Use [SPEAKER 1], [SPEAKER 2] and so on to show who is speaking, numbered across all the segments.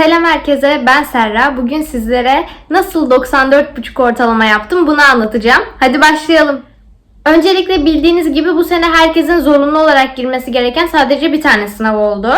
[SPEAKER 1] Selam herkese, ben Serra. Bugün sizlere nasıl 94,5 ortalama yaptım bunu anlatacağım. Hadi başlayalım. Öncelikle bildiğiniz gibi bu sene herkesin zorunlu olarak girmesi gereken sadece bir tane sınav oldu.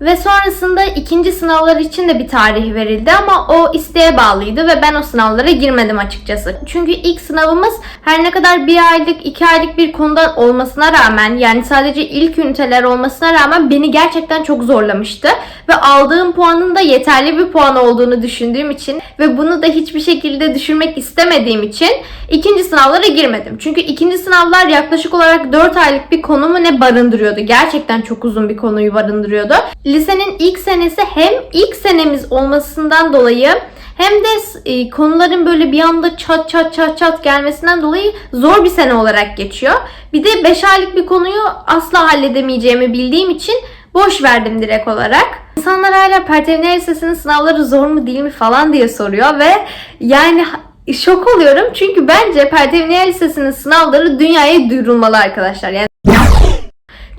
[SPEAKER 1] Ve sonrasında ikinci sınavlar için de bir tarih verildi ama o isteğe bağlıydı ve ben o sınavlara girmedim açıkçası. Çünkü ilk sınavımız her ne kadar bir aylık, iki aylık bir konudan olmasına rağmen yani sadece ilk üniteler olmasına rağmen beni gerçekten çok zorlamıştı. Ve aldığım puanın da yeterli bir puan olduğunu düşündüğüm için ve bunu da hiçbir şekilde düşürmek istemediğim için ikinci sınavlara girmedim. Çünkü ikinci sınavlar yaklaşık olarak 4 aylık bir konu mu ne barındırıyordu. Gerçekten çok uzun bir konuyu barındırıyordu. Lisenin ilk senesi hem ilk senemiz olmasından dolayı hem de e, konuların böyle bir anda çat çat çat çat gelmesinden dolayı zor bir sene olarak geçiyor. Bir de 5 aylık bir konuyu asla halledemeyeceğimi bildiğim için boş verdim direkt olarak. İnsanlar hala Pertevne Lisesi'nin sınavları zor mu değil mi falan diye soruyor ve yani şok oluyorum çünkü bence Pertevne Lisesi'nin sınavları dünyaya duyurulmalı arkadaşlar. Yani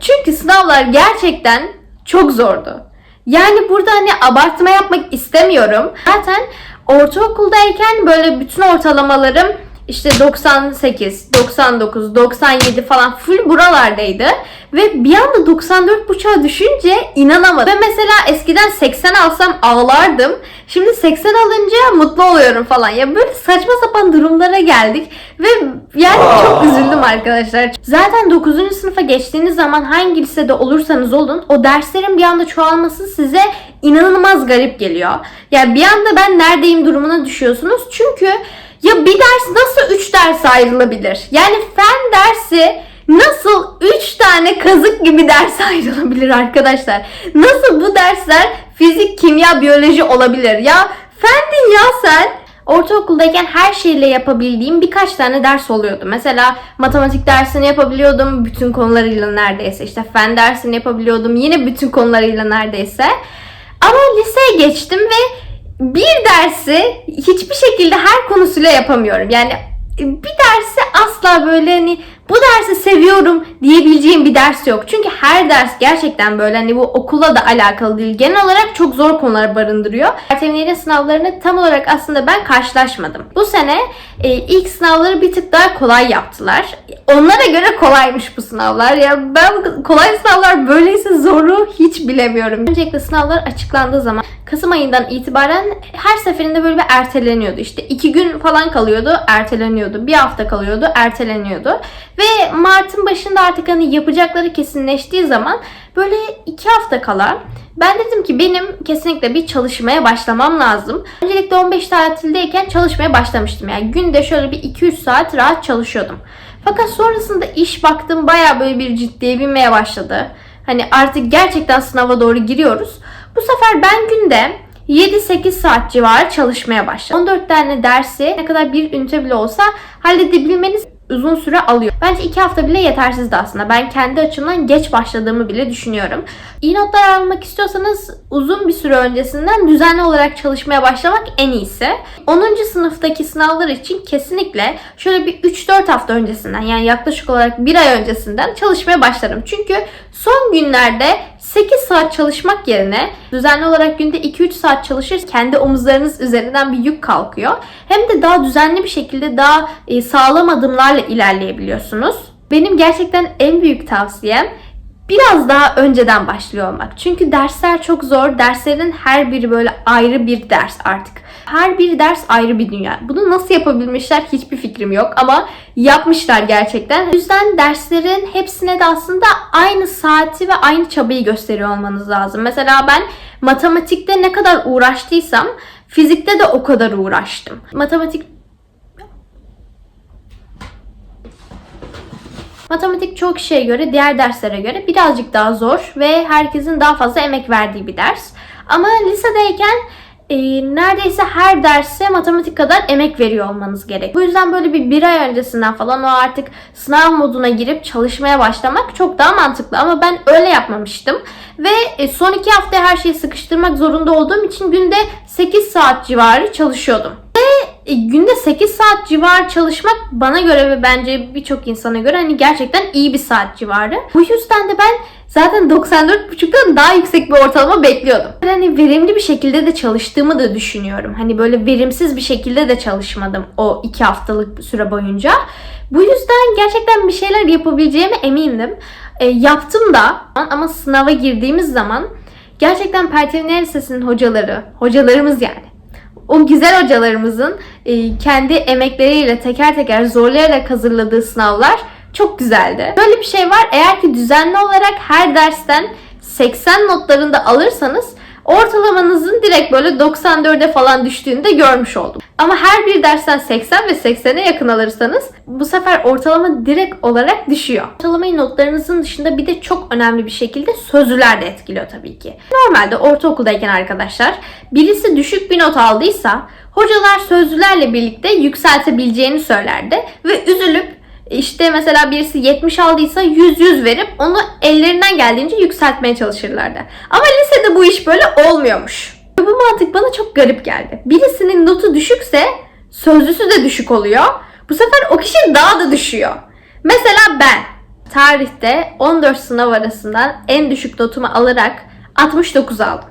[SPEAKER 1] çünkü sınavlar gerçekten çok zordu. Yani burada hani abartma yapmak istemiyorum. Zaten ortaokuldayken böyle bütün ortalamalarım işte 98, 99, 97 falan full buralardaydı. Ve bir anda 94.5'a düşünce inanamadım. Ve mesela eskiden 80 alsam ağlardım. Şimdi 80 alınca mutlu oluyorum falan. Ya böyle saçma sapan durumlara geldik. Ve yani çok üzüldüm arkadaşlar. Zaten 9. sınıfa geçtiğiniz zaman hangi lisede olursanız olun o derslerin bir anda çoğalması size inanılmaz garip geliyor. Yani bir anda ben neredeyim durumuna düşüyorsunuz. Çünkü ya bir ders nasıl 3 ders ayrılabilir? Yani fen dersi nasıl 3 tane kazık gibi ders ayrılabilir arkadaşlar? Nasıl bu dersler fizik, kimya, biyoloji olabilir? Ya fendin ya sen. Ortaokuldayken her şeyle yapabildiğim birkaç tane ders oluyordu. Mesela matematik dersini yapabiliyordum bütün konularıyla neredeyse. İşte fen dersini yapabiliyordum yine bütün konularıyla neredeyse. Ama liseye geçtim ve bir dersi hiçbir şekilde her konusuyla yapamıyorum. Yani bir dersi asla böyle hani bu dersi seviyorum diyebileceğim bir ders yok. Çünkü her ders gerçekten böyle hani bu okula da alakalı değil. Genel olarak çok zor konular barındırıyor. Ertemlerin sınavlarını tam olarak aslında ben karşılaşmadım. Bu sene e, ilk sınavları bir tık daha kolay yaptılar. Onlara göre kolaymış bu sınavlar. Ya ben kolay sınavlar böyleyse zoru hiç bilemiyorum. Öncelikle sınavlar açıklandığı zaman Kasım ayından itibaren her seferinde böyle bir erteleniyordu. İşte iki gün falan kalıyordu, erteleniyordu. Bir hafta kalıyordu, erteleniyordu. Ve Mart'ın başında artık hani yapacakları kesinleştiği zaman böyle iki hafta kala ben dedim ki benim kesinlikle bir çalışmaya başlamam lazım. Öncelikle 15 tatildeyken çalışmaya başlamıştım. Yani günde şöyle bir 2-3 saat rahat çalışıyordum. Fakat sonrasında iş baktım baya böyle bir ciddiye binmeye başladı. Hani artık gerçekten sınava doğru giriyoruz. Bu sefer ben günde 7-8 saat civarı çalışmaya başladım. 14 tane dersi ne kadar bir ünite bile olsa halledebilmeniz uzun süre alıyor. Bence 2 hafta bile yetersizdi aslında. Ben kendi açımdan geç başladığımı bile düşünüyorum. İyi notlar almak istiyorsanız uzun bir süre öncesinden düzenli olarak çalışmaya başlamak en iyisi. 10. sınıftaki sınavlar için kesinlikle şöyle bir 3-4 hafta öncesinden yani yaklaşık olarak 1 ay öncesinden çalışmaya başlarım. Çünkü son günlerde 8 saat çalışmak yerine düzenli olarak günde 2-3 saat çalışır kendi omuzlarınız üzerinden bir yük kalkıyor. Hem de daha düzenli bir şekilde daha e, sağlam adımlarla ilerleyebiliyorsunuz. Benim gerçekten en büyük tavsiyem biraz daha önceden başlıyor olmak. Çünkü dersler çok zor. Derslerin her biri böyle ayrı bir ders artık. Her bir ders ayrı bir dünya. Bunu nasıl yapabilmişler hiçbir fikrim yok ama yapmışlar gerçekten. O yüzden derslerin hepsine de aslında aynı saati ve aynı çabayı gösteriyor olmanız lazım. Mesela ben matematikte ne kadar uğraştıysam fizikte de o kadar uğraştım. Matematik Matematik çok kişiye göre, diğer derslere göre birazcık daha zor ve herkesin daha fazla emek verdiği bir ders. Ama lisedeyken e, neredeyse her derse matematik kadar emek veriyor olmanız gerek. Bu yüzden böyle bir bir ay öncesinden falan o artık sınav moduna girip çalışmaya başlamak çok daha mantıklı. Ama ben öyle yapmamıştım. Ve e, son iki haftaya her şeyi sıkıştırmak zorunda olduğum için günde 8 saat civarı çalışıyordum. E, günde 8 saat civarı çalışmak bana göre ve bence birçok insana göre hani gerçekten iyi bir saat civarı. Bu yüzden de ben zaten 94.5'tan daha yüksek bir ortalama bekliyordum. Hani verimli bir şekilde de çalıştığımı da düşünüyorum. Hani böyle verimsiz bir şekilde de çalışmadım o 2 haftalık süre boyunca. Bu yüzden gerçekten bir şeyler yapabileceğime emindim. E, yaptım da ama sınava girdiğimiz zaman gerçekten Perteneğer Lisesi'nin hocaları, hocalarımız yani o güzel hocalarımızın e, kendi emekleriyle teker teker zorlayarak hazırladığı sınavlar çok güzeldi. Böyle bir şey var. Eğer ki düzenli olarak her dersten 80 notlarında alırsanız direkt böyle 94'e falan düştüğünü de görmüş oldum. Ama her bir dersten 80 ve 80'e yakın alırsanız bu sefer ortalama direkt olarak düşüyor. Ortalamayı notlarınızın dışında bir de çok önemli bir şekilde sözlüler de etkiliyor tabii ki. Normalde ortaokuldayken arkadaşlar birisi düşük bir not aldıysa hocalar sözlülerle birlikte yükseltebileceğini söylerdi ve üzülüp işte mesela birisi 70 aldıysa 100-100 verip onu ellerinden geldiğince yükseltmeye çalışırlardı. Ama lisede bu iş böyle olmuyormuş. Bu mantık bana çok garip geldi. Birisinin notu düşükse sözlüsü de düşük oluyor. Bu sefer o kişi daha da düşüyor. Mesela ben tarihte 14 sınav arasından en düşük notumu alarak 69 aldım.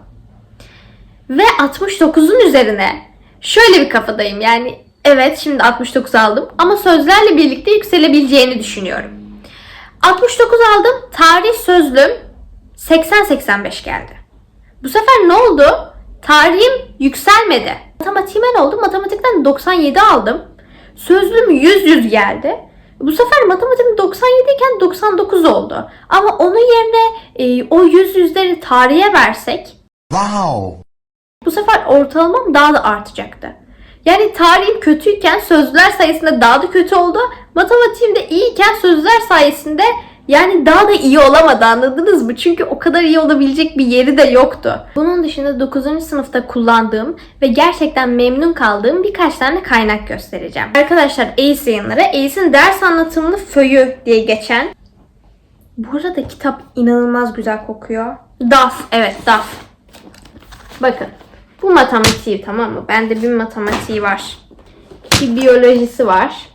[SPEAKER 1] Ve 69'un üzerine şöyle bir kafadayım yani evet şimdi 69 aldım ama sözlerle birlikte yükselebileceğini düşünüyorum. 69 aldım tarih sözlüm 80-85 geldi. Bu sefer ne oldu? Tarihim yükselmedi. Matematiğime ne oldu? Matematikten 97 aldım. Sözlüm 100-100 geldi. Bu sefer matematiğim 97 iken 99 oldu. Ama onun yerine e, o 100 yüzleri tarihe versek
[SPEAKER 2] Wow.
[SPEAKER 1] bu sefer ortalamam daha da artacaktı. Yani tarihim kötüyken sözler sayesinde daha da kötü oldu. Matematiğim de iyiyken sözler sayesinde yani daha da iyi olamadı anladınız mı? Çünkü o kadar iyi olabilecek bir yeri de yoktu. Bunun dışında 9. sınıfta kullandığım ve gerçekten memnun kaldığım birkaç tane kaynak göstereceğim. Arkadaşlar ACE yayınları. ACE'in ders anlatımlı föyü diye geçen. Bu arada kitap inanılmaz güzel kokuyor. DAF. Evet DAF. Bakın. Bu matematiği tamam mı? Bende bir matematiği var. Bir biyolojisi var.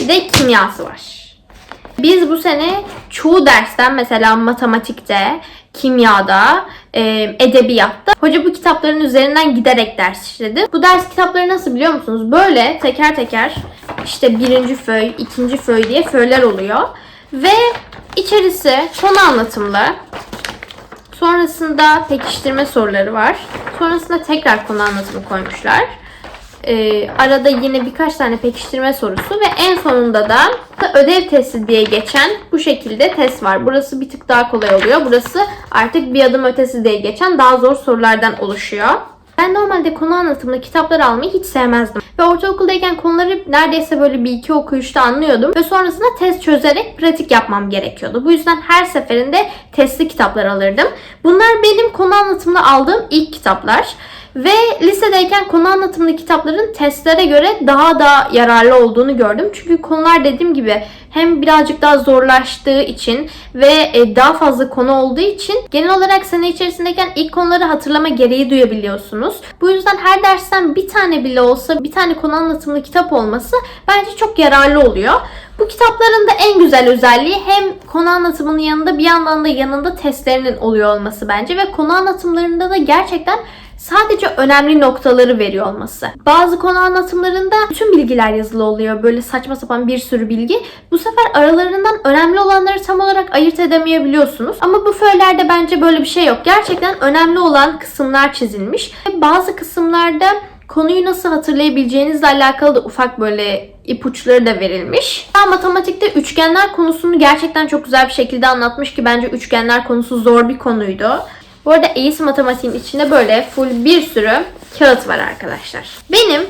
[SPEAKER 1] Bir de kimyası var. Biz bu sene çoğu dersten mesela matematikte, kimyada, e, edebiyatta hoca bu kitapların üzerinden giderek ders işledi. Bu ders kitapları nasıl biliyor musunuz? Böyle teker teker işte birinci föy, ikinci föy diye föyler oluyor. Ve içerisi konu anlatımlı. Sonrasında pekiştirme soruları var. Sonrasında tekrar konu anlatımı koymuşlar. Ee, arada yine birkaç tane pekiştirme sorusu ve en sonunda da ödev testi diye geçen bu şekilde test var. Burası bir tık daha kolay oluyor. Burası artık bir adım ötesi diye geçen daha zor sorulardan oluşuyor. Ben normalde konu anlatımlı kitaplar almayı hiç sevmezdim. Ve ortaokuldayken konuları neredeyse böyle bir iki okuyuşta anlıyordum. Ve sonrasında test çözerek pratik yapmam gerekiyordu. Bu yüzden her seferinde testli kitaplar alırdım. Bunlar benim konu anlatımlı aldığım ilk kitaplar. Ve lisedeyken konu anlatımlı kitapların testlere göre daha da yararlı olduğunu gördüm. Çünkü konular dediğim gibi hem birazcık daha zorlaştığı için ve e, daha fazla konu olduğu için genel olarak sene içerisindeyken ilk konuları hatırlama gereği duyabiliyorsunuz. Bu yüzden her dersten bir tane bile olsa bir tane konu anlatımlı kitap olması bence çok yararlı oluyor. Bu kitapların da en güzel özelliği hem konu anlatımının yanında bir yandan da yanında testlerinin oluyor olması bence ve konu anlatımlarında da gerçekten sadece önemli noktaları veriyor olması. Bazı konu anlatımlarında bütün bilgiler yazılı oluyor. Böyle saçma sapan bir sürü bilgi. Bu sefer aralarından önemli olanları tam olarak ayırt edemeyebiliyorsunuz. Ama bu föylerde bence böyle bir şey yok. Gerçekten önemli olan kısımlar çizilmiş. Ve bazı kısımlarda konuyu nasıl hatırlayabileceğinizle alakalı da ufak böyle ipuçları da verilmiş. Ben matematikte üçgenler konusunu gerçekten çok güzel bir şekilde anlatmış ki bence üçgenler konusu zor bir konuydu. Bu arada ACE matematiğin içinde böyle full bir sürü kağıt var arkadaşlar. Benim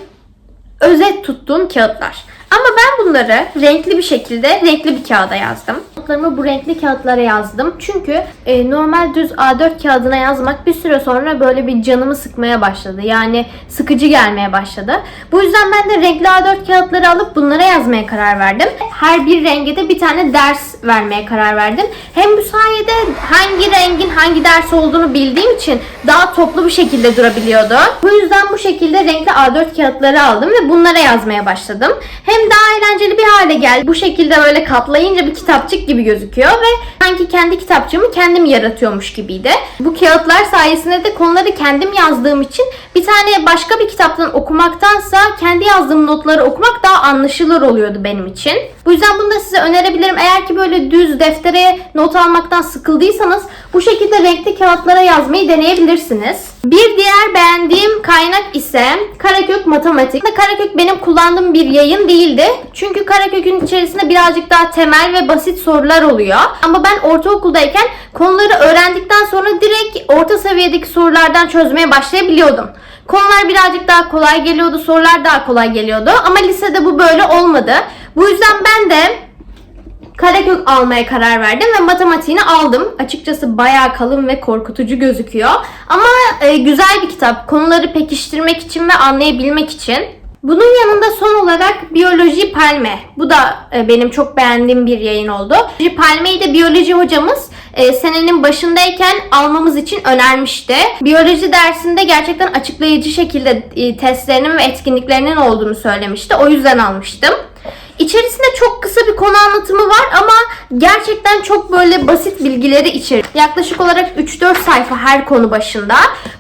[SPEAKER 1] özet tuttuğum kağıtlar. Ama ben bunları renkli bir şekilde renkli bir kağıda yazdım. Notlarımı bu renkli kağıtlara yazdım. Çünkü e, normal düz A4 kağıdına yazmak bir süre sonra böyle bir canımı sıkmaya başladı. Yani sıkıcı gelmeye başladı. Bu yüzden ben de renkli A4 kağıtları alıp bunlara yazmaya karar verdim. Her bir renge de bir tane ders vermeye karar verdim. Hem bu sayede hangi rengin hangi ders olduğunu bildiğim için daha toplu bir şekilde durabiliyordu. Bu yüzden bu şekilde renkli A4 kağıtları aldım ve bunlara yazmaya başladım. Hem daha eğlenceli bir hale geldi. Bu şekilde böyle katlayınca bir kitapçık gibi gözüküyor ve sanki kendi kitapçığımı kendim yaratıyormuş gibiydi. Bu kağıtlar sayesinde de konuları kendim yazdığım için bir tane başka bir kitaptan okumaktansa kendi yazdığım notları okumak daha anlaşılır oluyordu benim için. Bu yüzden bunu da size önerebilirim. Eğer ki böyle düz deftere not almaktan sıkıldıysanız bu şekilde renkli kağıtlara yazmayı deneyebilirsiniz. Bir diğer beğendiğim kaynak ise Karakök Matematik. Karakök benim kullandığım bir yayın değildi. Çünkü Karakök'ün içerisinde birazcık daha temel ve basit sorular oluyor. Ama ben ortaokuldayken konuları öğrendikten sonra direkt orta seviyedeki sorulardan çözmeye başlayabiliyordum. Konular birazcık daha kolay geliyordu, sorular daha kolay geliyordu. Ama lisede bu böyle olmadı. Bu yüzden ben de Karakök almaya karar verdim ve matematiğini aldım. Açıkçası bayağı kalın ve korkutucu gözüküyor. Ama e, güzel bir kitap. Konuları pekiştirmek için ve anlayabilmek için. Bunun yanında son olarak Biyoloji Palme. Bu da e, benim çok beğendiğim bir yayın oldu. Biyoloji Palme'yi de biyoloji hocamız e, senenin başındayken almamız için önermişti. Biyoloji dersinde gerçekten açıklayıcı şekilde e, testlerinin ve etkinliklerinin olduğunu söylemişti. O yüzden almıştım. İçerisinde çok kısa bir konu anlatımı var ama gerçekten çok böyle basit bilgileri içeriyor. Yaklaşık olarak 3-4 sayfa her konu başında.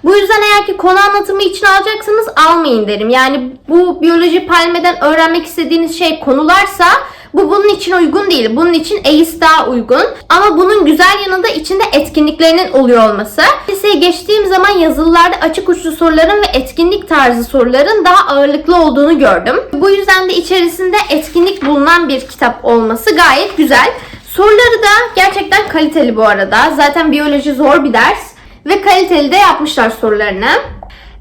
[SPEAKER 1] Bu yüzden eğer ki konu anlatımı için alacaksanız almayın derim. Yani bu biyoloji palmeden öğrenmek istediğiniz şey konularsa bu bunun için uygun değil. Bunun için EIS daha uygun. Ama bunun güzel yanı da içinde etkinliklerinin oluyor olması. Liseye geçtiğim zaman yazılılarda açık uçlu soruların ve etkinlik tarzı soruların daha ağırlıklı olduğunu gördüm. Bu yüzden de içerisinde etkinlik bulunan bir kitap olması gayet güzel. Soruları da gerçekten kaliteli bu arada. Zaten biyoloji zor bir ders ve kaliteli de yapmışlar sorularını.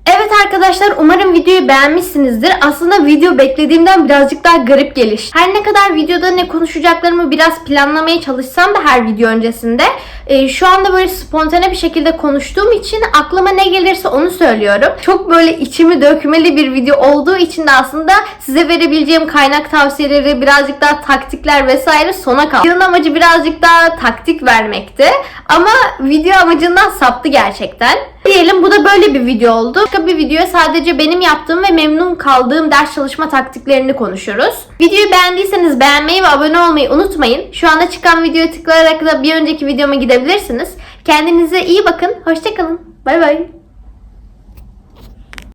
[SPEAKER 1] Evet arkadaşlar umarım videoyu beğenmişsinizdir. Aslında video beklediğimden birazcık daha garip gelişti. Her ne kadar videoda ne konuşacaklarımı biraz planlamaya çalışsam da her video öncesinde e, şu anda böyle spontane bir şekilde konuştuğum için aklıma ne gelirse onu söylüyorum. Çok böyle içimi dökmeli bir video olduğu için de aslında size verebileceğim kaynak tavsiyeleri birazcık daha taktikler vesaire sona kaldı. Videonun amacı birazcık daha taktik vermekti. Ama video amacından saptı gerçekten. Diyelim bu da böyle bir video oldu. Başka bir videoya sadece benim yaptığım ve memnun kaldığım ders çalışma taktiklerini konuşuyoruz. Videoyu beğendiyseniz beğenmeyi ve abone olmayı unutmayın. Şu anda çıkan videoya tıklayarak da bir önceki videoma gidebilirsiniz. Kendinize iyi bakın. Hoşçakalın. Bay bay.